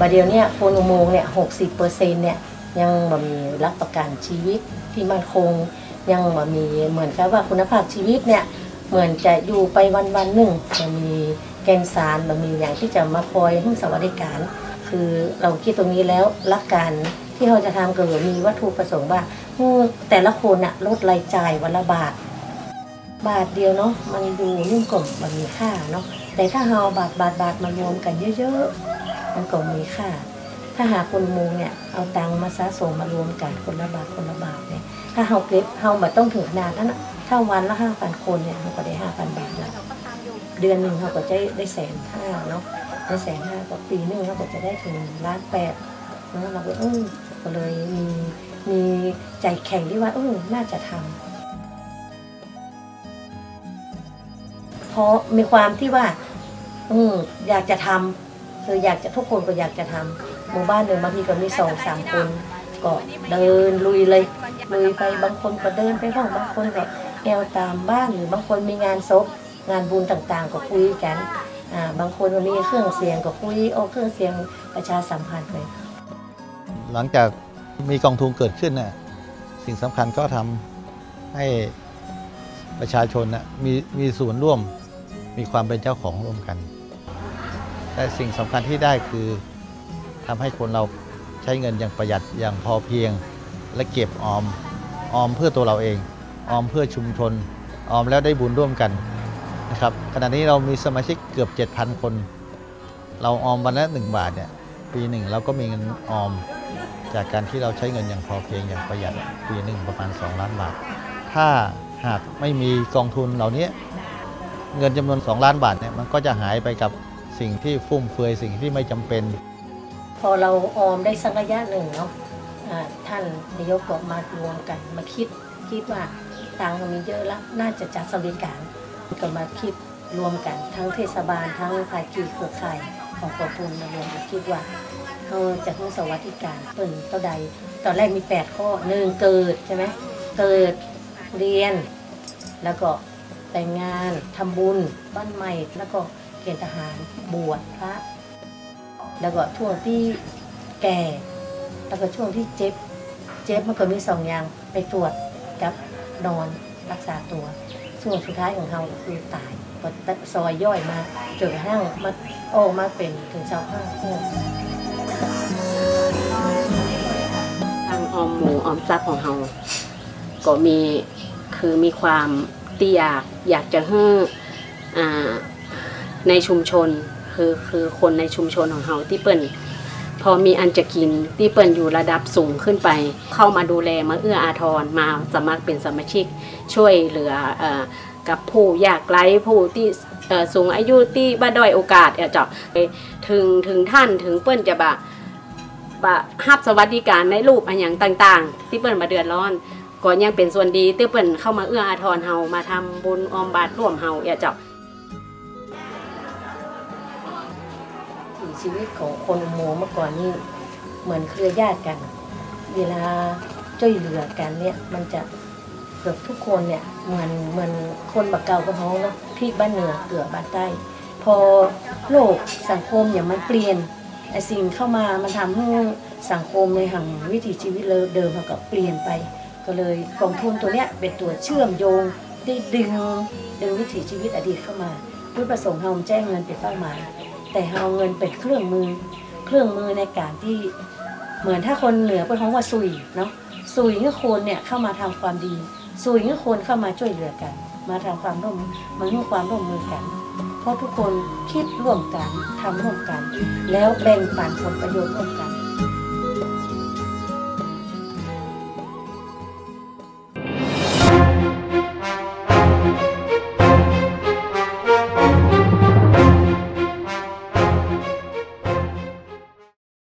บาเดียวเนี่ยโคนอุโมงเนี่ยหกสิบเปอร์เซ็นเนี่ยยังบ่มีรับประกันชีวิตที่มั่นคง ยังบ่มีเหมือนกับว่าคุณภาพชีวิตเนี่ยเหมือนจะอยู่ไปวันวันหนึ่งจะมีแกนสารบ่มีอย่างที่จะมาคอยให้สวัสดิการ คือเราคิดตรงนี้แล้วหลักการที่เราจะทำก็มีวัตถุประสงค์ว่าแต่ละคนน่ะลดรายจ่ายวันละบาทบาทเดียวเนาะมันดูนิ่มกลมมันมีค่าเนาะแต่ถ้าเราบาทบาทบาทมารวมกันเยอะ ๆ มันก็มีค่า ถ้าหากคนมุงเนี่ยเอาตังมาสะสมมารวมกันคนละบาทคนละบาทเนี่ยถ้าเราเก็บเราแบบต้องถึงขนาดนั้นนะถ้าวันละห้าพันคนเนี่ยเราก็ได้ห้าพันบาทแล้วเดือนหนึ่งเราก็จะได้แสนห้าเนาะได้แสนห้าก็ปีหนึ่งเราก็จะได้ถึงล้านแปดเนาะเราก็เออก็เลยมีมีใจแข็งที่ว่าเออน่าจะทำเพราะมีความที่ว่า อืมอยากจะทำ คืออยากจะทุกคนก็อยากจะทำหมู่บ้านหนึ่งบางทีก็มีสองสามคนก็เดินลุยเลยลุยไปบางคนก็เดินไปห้องบางคนก็แอวตามบ้านหรือบางคนมีงานศพงานบุญต่างๆ ก็คุยกันบางคนก็มีเครื่องเสียงก็คุยโอ้เครื่องเสียงประชาสัมพันธ์เลยหลังจากมีกองทุนเกิดขึ้นน่ะสิ่งสำคัญก็ทำให้ประชาชนน่ะมีมีส่วนร่วมมีความเป็นเจ้าของร่วมกัน แต่สิ่งสำคัญที่ได้คือทำให้คนเราใช้เงินอย่างประหยัดอย่างพอเพียง และเก็บออมออมเพื่อตัวเราเอง ออมเพื่อชุมชน ออมแล้วได้บุญร่วมกันนะครับขณะนี้เรามีสมาชิกเกือบ 7,000 คน เราออมวันละ1บาทเนี่ยปีหนึ่งเราก็มีเงินออมจากการที่เราใช้เงินอย่างพอเพียงอย่างประหยัดปีหนึ่งประมาณ 2 ล้านบาท ถ้าหากไม่มีกองทุนเหล่านี้เงินจำนวน 2 ล้านบาทเนี่ยมันก็จะหายไปกับ สิ่งที่ฟุ่มเฟือยสิ่งที่ไม่จำเป็น พอเราออมได้สักระยะหนึ่งเนาะอ่าท่านนายกก็มารวมกันมาคิดคิดว่าตังค์มีเยอะแล้วน่าจะจัดสวัสดิการก็มาคิดรวมกันทั้งเทศบาลทั้งภาคีเครือข่ายของกองทุนมารวมกันคิดว่าเราจะให้สวัสดิการเปิ่นเท่าใด ตอนแรกมี 8 ข้อหนึ่งเกิดใช่ไหมเกิดเรียนแล้วก็แต่งงานทำบุญบ้านใหม่แล้วก็ เกณฑ์ทหารบวชพระ แล้วก็ช่วงที่แก่ แล้วก็ช่วงที่เจ็บ เจ็บมันก็มีสองอย่างไปตรวจกับนอนรักษาตัวช่วงสุดท้ายของเราคือตายก็ซอยย่อยมาจนกระทั่งมาออมาเป็นถึงช้าห้าข้อทางออมหมูออมทรัพย์ของเราก็มีคือมีความที่อยากอยากจะให้อ่า ในชุมชนคือคือคนในชุมชนของเราที่เปิ้นพอมีอันจะกินที่เปิ้นอยู่ระดับสูงขึ้นไป เข้ามาดูแลมาเอื้ออาทรมาสมัครเป็นสมาชิกช่วยเหลืออกับผู้ยากไร้ผู้ที่สูงอายุที่บ้าด้อยโอกาสเอ่อเจาะไปถึงถึงท่านถึงเปิ้นจะบะบะฮับสวัสดิการในรูปอันอย่างต่างๆ ที่เปิ้นมาเดือดร้อนก็ยังเป็นส่วนดีที่เปิ้นเข้ามาเอื้ออาทรเฮามาทำบุญออมบาตรร่วมเฮาอจ้าที่ ชีวิตของคนอุโมงค์เมื่อก่อนนี่เหมือนเครือญาติกัน เวลาช่วยเหลือกันเนี่ยมันจะเกือบทุกคนเนี่ยเหมือนเหมือนคนบักเก่าก็เขาเนาะที่บ้านเหนือเกือบบ้านใต้ พอโลกสังคมอย่างมันเปลี่ยนไอสิ่งเข้ามามันทำให้สังคมในหังวิถีชีวิตเดิมมันก็เปลี่ยนไป ก็เลยกองทุนตัวเนี้ยเป็นตัวเชื่อมโยงได้ดึงดึงวิถีชีวิตอดีตเข้ามาด้วยประสงค์เราแจ้งเงินเป็นเป้าหมาย แต่เอาเงินเป็นเครื่องมือ เครื่องมือในการที่เหมือนถ้าคนเหนือเป็นของว่าซุยเนาะซุยก็คนเนี่ยเข้ามาทำความดีซุยก็คนเข้ามาช่วยเหลือกัน มาทำความร่วมมาร่วมความร่วมมือกัน เพราะทุกคนคิดร่วมกันทำร่วมกัน แล้วแบ่งปันผลประโยชน์ร่วมกัน